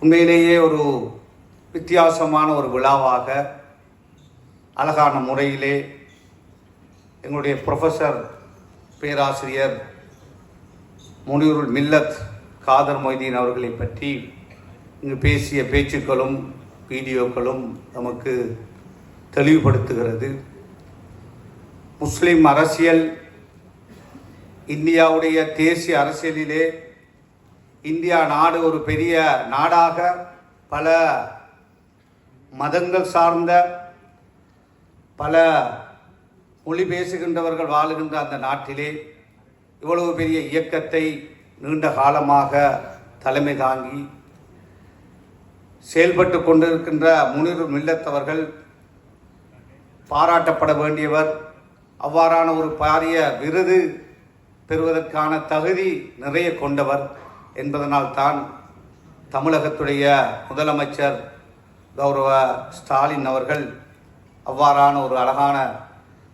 உண்மையிலேயே ஒரு வித்தியாசமான ஒரு விழாவாக அழகான முறையிலே எங்களுடைய ப்ரொஃபஸர் பேராசிரியர் முனிவருள் மில்லத் காதர் மொய்தீன் அவர்களை பற்றி இங்கு பேசிய பேச்சுக்களும் வீடியோக்களும் நமக்கு தெளிவுபடுத்துகிறது. முஸ்லிம் அரசியல் இந்தியாவுடைய தேசிய அரசியலிலே இந்தியா நாடு ஒரு பெரிய நாடாக பல மதங்கள் சார்ந்த பல மொழி பேசுகின்றவர்கள் வாழுகின்ற அந்த நாட்டிலே இவ்வளவு பெரிய இயக்கத்தை நீண்ட காலமாக தலைமை தாங்கி செயல்பட்டு கொண்டிருக்கின்ற முனிர் மில்லத்தவர்கள் பாராட்டப்பட வேண்டியவர். அவ்வாறான ஒரு பாரிய விருது பெறுவதற்கான தகுதி நிறைய கொண்டவர். என்பதனால் தான் தமிழகத்துடைய முதலமைச்சர் கௌரவ ஸ்டாலின் அவர்கள் அவ்வாறான ஒரு அழகான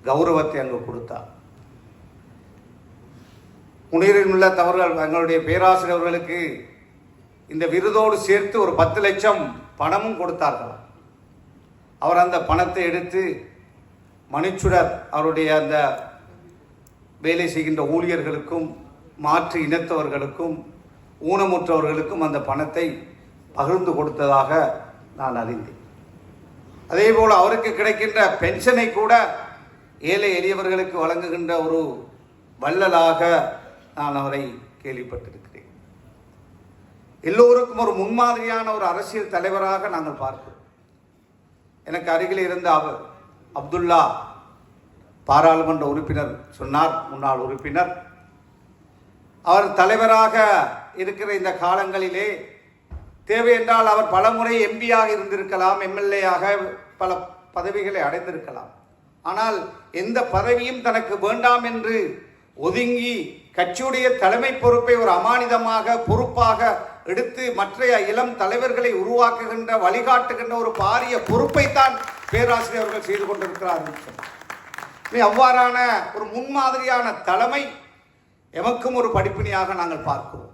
கௌரவத்தை அங்கு கொடுத்தார். முனீரில் உள்ள தவறுகள் எங்களுடைய பேராசிரியர்களுக்கு இந்த விருதோடு சேர்த்து ஒரு பத்து லட்சம் பணமும் கொடுத்தார்கள். அவர் அந்த பணத்தை எடுத்து மணிச்சுடர் அவருடைய அந்த வேலை செய்கின்ற ஊழியர்களுக்கும் மாற்று இனத்தவர்களுக்கும் ஊனமுற்றவர்களுக்கும் அந்த பணத்தை பகிர்ந்து கொடுத்ததாக நான் அறிந்தேன். அதேபோல் அவருக்கு கிடைக்கின்ற பென்ஷனை கூட ஏழை எளியவர்களுக்கு வழங்குகின்ற ஒரு வள்ளலாக நான் அவரை கேள்விப்பட்டிருக்கிறேன். எல்லோருக்கும் ஒரு முன்மாதிரியான ஒரு அரசியல் தலைவராக நாங்கள் பார்க்கிறோம். எனக்கு அருகில் இருந்த அவர் அப்துல்லா பாராளுமன்ற உறுப்பினர் சொன்னார். முன்னாள் உறுப்பினர் அவர் தலைவராக இருக்கிற இந்த காலங்களிலே தேவை என்றால் அவர் பலமுறை எம்பியாக இருந்திருக்கலாம் எம்எல்ஏயாக பல பதவிகளை அடைந்திருக்கலாம். ஆனால் எந்த பதவியும் தனக்கு வேண்டாம் என்று ஒதுங்கி கட்சியுடைய தலைமை பொறுப்பை ஒரு அமானிதமாக பொறுப்பாக எடுத்து மற்றைய இளம் தலைவர்களை உருவாக்குகின்ற வழிகாட்டுகின்ற ஒரு பாரிய பொறுப்பைத்தான் பேராசிரியர் அவர்கள் செய்து கொண்டிருக்கிறார்கள். அவ்வாறான ஒரு முன்மாதிரியான தலைமை எமக்கும் ஒரு படிப்பினையாக நாங்கள் பார்க்கிறோம்.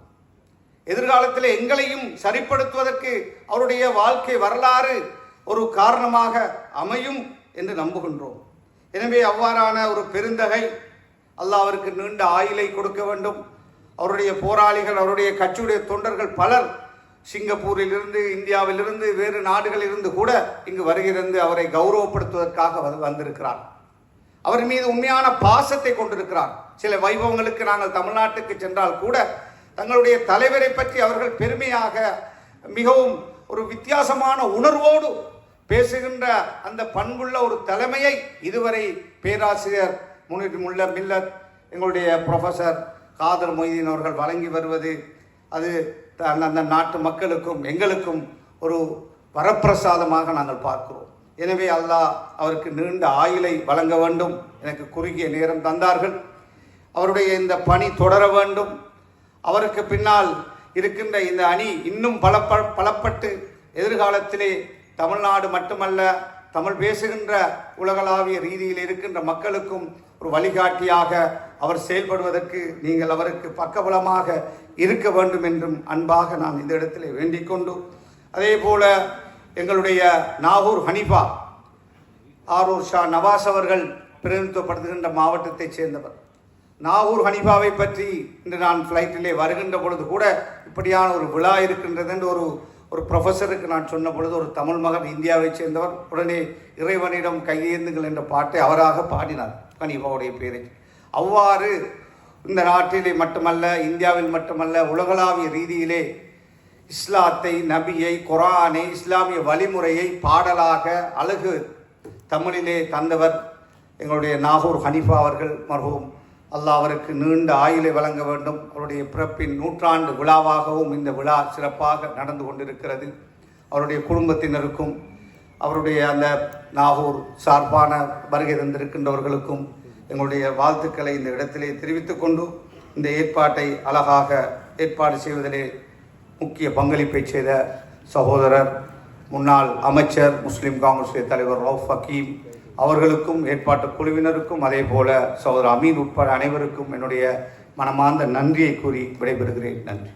எதிர்காலத்தில் எங்களையும் சரிப்படுத்துவதற்கு அவருடைய வாழ்க்கை வரலாறு ஒரு காரணமாக அமையும் என்று நம்புகின்றோம். எனவே அவ்வாறான ஒரு பெருந்தகை அல்லாஹ் அவருக்கு நீண்ட ஆயுளை கொடுக்க வேண்டும். அவருடைய போராளிகள் அவருடைய கட்சியுடைய தொண்டர்கள் பலர் சிங்கப்பூரிலிருந்து இந்தியாவிலிருந்து வேறு நாடுகளிலிருந்து கூட இங்கு வருகிறது அவரை கௌரவப்படுத்துவதற்காக வந்து- வந்திருக்கிறார். அவர் மீது உண்மையான பாசத்தை கொண்டிருக்கிறார். சில வைபவங்களுக்கு நாங்கள் தமிழ்நாட்டுக்கு சென்றால் கூட தங்களுடைய தலைவரை பற்றி அவர்கள் பெருமையாக மிகவும் ஒரு வித்தியாசமான உணர்வோடு பேசுகின்ற அந்த பண்புள்ள ஒரு தலைமையை இதுவரை பேராசிரியர் முன்னிட்டு மில்லர் மில்லத் எங்களுடைய ப்ரொஃபஸர் காதர் மொய்தீன் அவர்கள் வழங்கி வருவது அது த- அந்த- அந்த நாட்டு மக்களுக்கும் எங்களுக்கும் ஒரு வரப்பிரசாதமாக நாங்கள் பார்க்கிறோம். எனவே அல்லாஹ் அவருக்கு நீண்ட ஆயுளை வழங்க வேண்டும். எனக்கு குறுகிய நேரம் தந்தார்கள். அவருடைய இந்த பணி தொடர வேண்டும். அவருக்கு பின்னால் இருக்கின்ற இந்த அணி இன்னும் பல பலப்பட்டு எதிர்காலத்திலே தமிழ்நாடு மட்டுமல்ல தமிழ் பேசுகின்ற உலகளாவிய ரீதியில் இருக்கின்ற மக்களுக்கும் ஒரு வழிகாட்டியாக அவர் செயல்படுவதற்கு நீங்கள் அவருக்கு பக்கபலமாக இருக்க வேண்டும் என்றும் அன்பாக நான் இந்த இடத்திலே வேண்டிக் கொண்டு அதே போல எங்களுடைய நாகூர் ஹனிஃபா ஆரூர் ஷா நவாஸ் அவர்கள் பிரதிநிதித்துவப்படுத்துகின்ற மாவட்டத்தைச் சேர்ந்தவர். நாகூர் ஹனிஃபாவை பற்றி இன்று நான் ஃப்ளைட்டிலே வருகின்ற பொழுது கூட இப்படியான ஒரு விழா இருக்கின்றது என்று ஒரு ஒரு ப்ரொஃபஸருக்கு நான் சொன்ன பொழுது ஒரு தமிழ் மகன் இந்தியாவைச் சேர்ந்தவர். உடனே இறைவனிடம் கையேந்துங்கள் என்ற பாட்டை அவராக பாடினார் ஹனிஃபாவுடைய பேரை. அவ்வாறு இந்த நாட்டிலே மட்டுமல்ல இந்தியாவில் மட்டுமல்ல உலகளாவிய ரீதியிலே இஸ்லாத்தை நபியை குரானை இஸ்லாமிய வழிமுறையை பாடலாக அழகு தமிழிலே தந்தவர் எங்களுடைய நாகூர் ஹனிஃபா அவர்கள். மர்ஹூம். அல்லாஹ் அவருக்கு நீண்ட ஆயுளை வழங்க வேண்டும். அவருடைய பிறப்பின் நூற்றாண்டு விழாவாகவும் இந்த விழா சிறப்பாக நடந்து கொண்டிருக்கிறது. அவருடைய குடும்பத்தினருக்கும் அவருடைய அந்த நாகூர் சார்பான வருகை தந்திருக்கின்றவர்களுக்கும் எங்களுடைய வாழ்த்துக்களை இந்த இடத்திலே தெரிவித்துக் கொண்டு இந்த ஏற்பாட்டை அழகாக ஏற்பாடு செய்வதிலே முக்கிய பங்களிப்பை செய்த சகோதரர் முன்னாள் அமைச்சர் முஸ்லீம் காங்கிரஸ் தலைவர் ரவுஃப் ஹக்கீம் அவர்களுக்கும் ஏற்பாட்டு குழுவினருக்கும் அதே போல சகோதரர் அமீன் உட்பட அனைவருக்கும் என்னுடைய மனமார்ந்த நன்றியை கூறி விடைபெறுகிறேன். நன்றி.